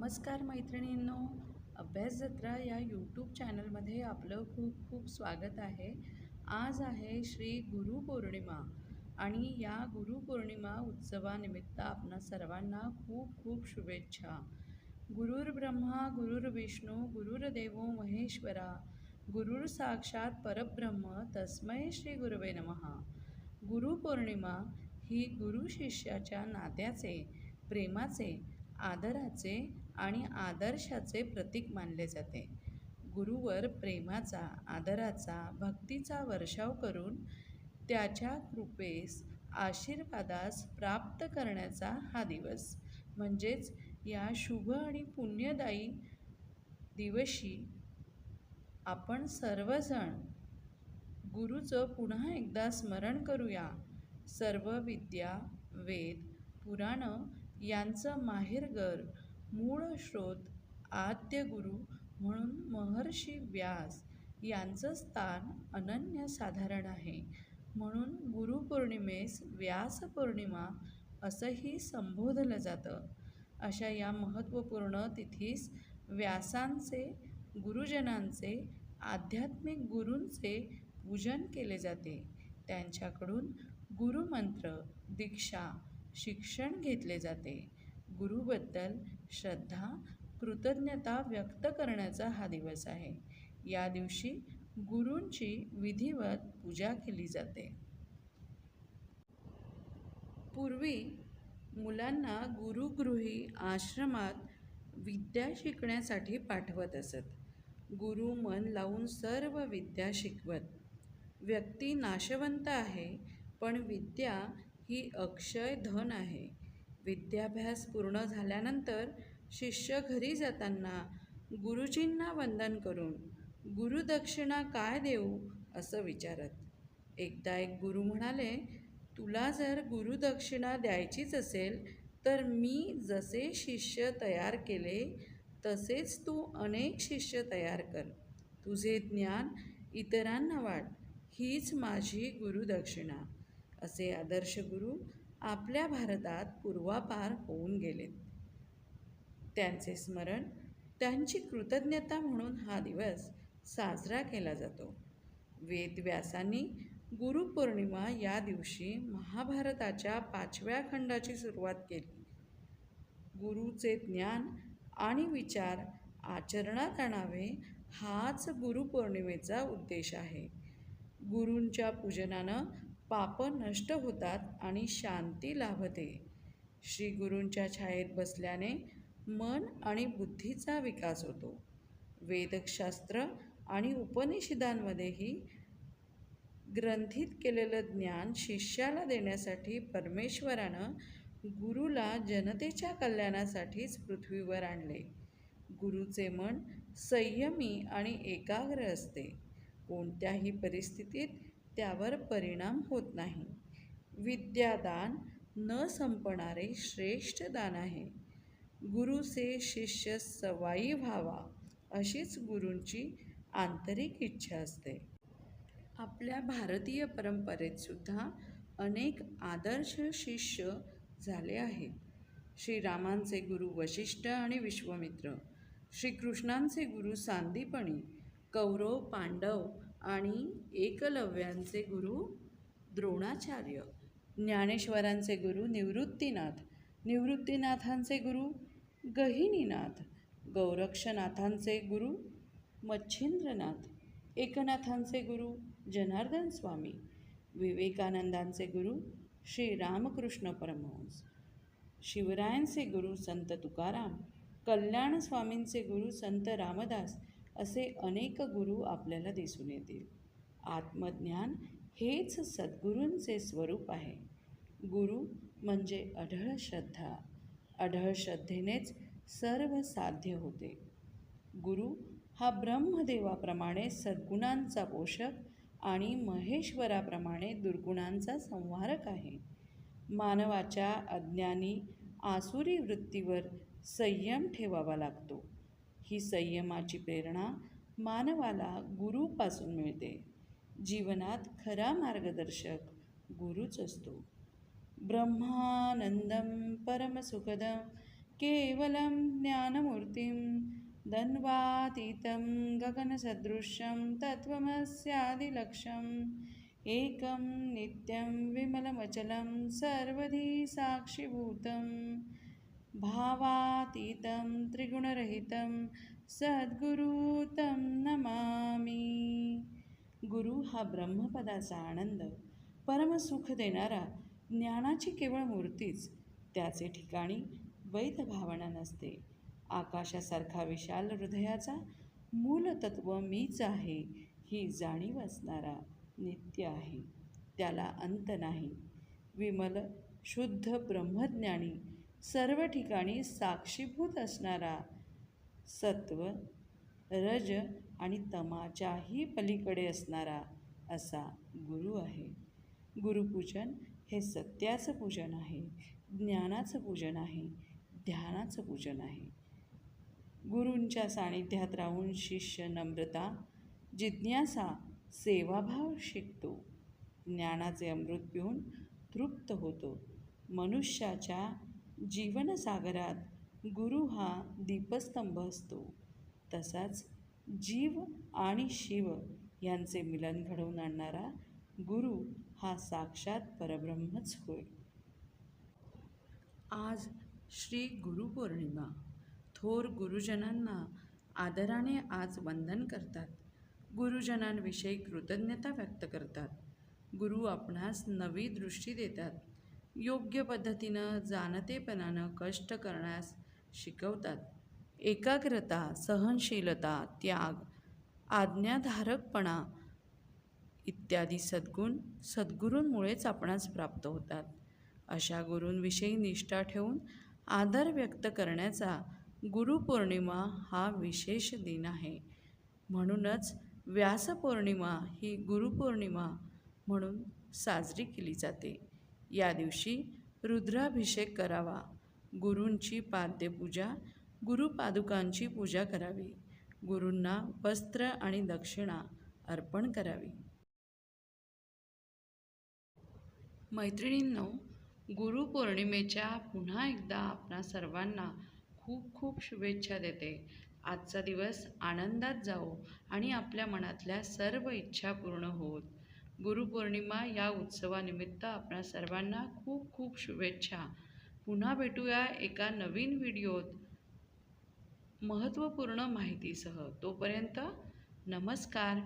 नमस्कार मैत्रिणींनो. अभ्यास जत्रा या यूट्यूब चॅनलमध्ये आपलं खूप खूप स्वागत आहे. आज आहे श्री गुरुपौर्णिमा आणि या गुरुपौर्णिमा उत्सवानिमित्त आपणा सर्वांना खूप खूप शुभेच्छा. गुरुर्ब्रह्मा गुरुर्विष्णू गुरुर्देव महेश्वरा गुरुर साक्षात परब्रह्म तस्मै श्री गुरवे नमहा गुरुपौर्णिमा ही गुरु शिष्याच्या नात्याचे प्रेमाचे आदराचे आणि आदर्शाचे प्रतीक मानले जाते. गुरुवर प्रेमाचा आदराचा भक्तीचा वर्षाव करून त्याच्या कृपेस आशीर्वादास प्राप्त करण्याचा हा दिवस म्हणजेच या शुभ आणि पुण्यदायी दिवशी आपण सर्वजण गुरुचं पुन्हा एकदा स्मरण करूया. सर्व विद्या वेद पुराणं यांचं माहेरघर मूळ स्रोत आद्य गुरु म्हणून महर्षी व्यास यांचं स्थान अनन्यसाधारण आहे. म्हणून गुरुपौर्णिमेस व्यास पौर्णिमा असंही संबोधलं जातं. अशा या महत्त्वपूर्ण तिथीस व्यासांचे गुरुजनांचे आध्यात्मिक गुरूंचे पूजन केले जाते. त्यांच्याकडून गुरुमंत्र दीक्षा शिक्षण घेतले जाते. गुरुबद्दल श्रद्धा कृतज्ञता व्यक्त करण्याचा हा दिवस आहे. या दिवशी गुरूंची विधिवत पूजा केली जाते. पूर्वी मुलांना गुरुगृही आश्रमात विद्या शिकण्यासाठी पाठवत असत. गुरु मन लावून सर्व विद्या शिकवत. व्यक्ती नाशवंत आहे पण विद्या ही अक्षय धन आहे. विद्याभ्यास पूर्ण झाल्यानंतर शिष्य घरी जाताना गुरुजींना वंदन करून गुरुदक्षिणा काय देऊ? असं विचारत. एकदा एक गुरु म्हणाले तुला जर गुरुदक्षिणा द्यायचीच असेल तर मी जसे शिष्य तयार केले तसेच तू अनेक शिष्य तयार कर. तुझे ज्ञान इतरांना वाट हीच माझी गुरुदक्षिणा असे आदर्श गुरु आपल्या भारतात पूर्वापार होऊन गेलेत त्यांचे स्मरण त्यांची कृतज्ञता म्हणून हा दिवस साजरा केला जातो. वेदव्यासांनी गुरुपौर्णिमा या दिवशी महाभारताच्या पाचव्या खंडाची सुरुवात केली. गुरुचे ज्ञान आणि विचार आचरणात आणावे हाच गुरुपौर्णिमेचा उद्देश आहे. गुरूंच्या पूजनानं पापं नष्ट होतात आणि शांती लाभते. श्री गुरूंच्या छायेत बसल्याने मन आणि बुद्धीचा विकास होतो. वेदशास्त्र आणि उपनिषदांमध्येही ग्रंथित केलेलं ज्ञान शिष्याला देण्यासाठी परमेश्वरानं गुरुला जनतेच्या कल्याणासाठीच पृथ्वीवर आणले. गुरुचे मन संयमी आणि एकाग्र असते. कोणत्याही परिस्थितीत त्यावर परिणाम होत नाही. विद्यादान न संपणारे श्रेष्ठ दान आहे. गुरुचे शिष्य सवाई व्हावा अशीच गुरूंची आंतरिक इच्छा असते. आपल्या भारतीय परंपरेत सुद्धा अनेक आदर्श शिष्य झाले आहेत. श्रीरामांचे गुरु वशिष्ठ आणि विश्वमित्र श्रीकृष्णांचे गुरु सांदीपणी कौरव पांडव आणि एकलव्यांचे गुरु द्रोणाचार्य ज्ञानेश्वरांचे गुरु निवृत्तीनाथ निवृत्तीनाथांचे गुरु गहिनीनाथ गौरक्षनाथांचे गुरु मच्छिंद्रनाथ एकनाथांचे गुरु जनार्दन स्वामी विवेकानंदांचे गुरु श्री रामकृष्ण परमहंस शिवरायांचे गुरु संत तुकाराम कल्याण स्वामींचे गुरु संत रामदास असे अनेक गुरु आपल्याला दिसून येतील. आत्मज्ञान हेच सद्गुरूंचे स्वरूप आहे. गुरु म्हणजे अढळ श्रद्धा. अढळ श्रद्धेनेच सर्व साध्य होते. गुरु हा ब्रह्मदेवाप्रमाणे सद्गुणांचा पोषक आणि महेश्वराप्रमाणे दुर्गुणांचा संहारक आहे. मानवाच्या अज्ञानी आसुरी वृत्तीवर संयम ठेवावा लागतो. ही संयमाची प्रेरणा मानवाला गुरुपासून मिळते. जीवनात खरा मार्गदर्शक गुरुच असतो. ब्रह्मानंदं परमसुखदं केवलं ज्ञानमूर्तीम धन्वातीतं गगनसदृशं तत्त्वमस्यादिलक्ष्यम् एकं नित्यं विमलमचलं सर्वधी साक्षिभूतं भावातीतं त्रिगुणरहितं सद्गुरु तं नमामि. गुरु हा ब्रह्मपदाचा आनंद परमसुख देणारा ज्ञानाची केवळ मूर्तीच. त्याचे ठिकाणी वैध भावना नसते. आकाशासारखा विशाल हृदयाचा मूलतत्व मीच आहे ही जाणीव असणारा नित्य आहे. त्याला अंत नाही. विमल शुद्ध ब्रह्मज्ञानी सर्व ठिकाणी साक्षीभूत असणारा सत्व रज आणि तमाच्याही पलीकडे असणारा असा गुरु आहे. गुरुपूजन हे सत्याचं पूजन आहे ज्ञानाचं पूजन आहे ध्यानाचं पूजन आहे. गुरूंच्या सानिध्यात राहून शिष्य नम्रता जिज्ञासा सेवाभाव शिकतो. ज्ञानाचे अमृत पिऊन तृप्त होतो. मनुष्याच्या जीवनसागरात गुरु हा दीपस्तंभ असतो. तसाच जीव आणि शिव यांचे मिलन घडवून आणणारा गुरु हा साक्षात परब्रह्मच होय. आज श्री गुरुपौर्णिमा थोर गुरुजनांना आदराने आज वंदन करतात. गुरुजनांविषयी कृतज्ञता व्यक्त करतात. गुरु आपणास नवी दृष्टी देतात. योग्य पद्धतीनं जाणतेपणानं कष्ट करण्यास शिकवतात. एकाग्रता सहनशीलता त्याग आज्ञाधारकपणा इत्यादी सद्गुण सद्गुरूंमुळेच आपणास प्राप्त होतात. अशा गुरूंविषयी निष्ठा ठेवून आदर व्यक्त करण्याचा गुरुपौर्णिमा हा विशेष दिन आहे. म्हणूनच व्यासपौर्णिमा ही गुरुपौर्णिमा म्हणून साजरी केली जाते. या दिवशी रुद्राभिषेक करावा. गुरूंची पाद्यपूजा गुरुपादुकांची पूजा करावी. गुरूंना वस्त्र आणि दक्षिणा अर्पण करावी. मैत्रिणींनो गुरुपौर्णिमेच्या पुन्हा एकदा आपणा सर्वांना खूप खूप शुभेच्छा देते. आजचा दिवस आनंदात जाओ आणि आपल्या मनातल्या सर्व इच्छा पूर्ण होत गुरुपौर्णिमा या उत्सवानिमित्त आपणा सर्वांना खूप खूप शुभेच्छा. पुन्हा भेटूया एका नवीन व्हिडिओत. महत्त्वपूर्ण माहितीसह. तोपर्यंत नमस्कार.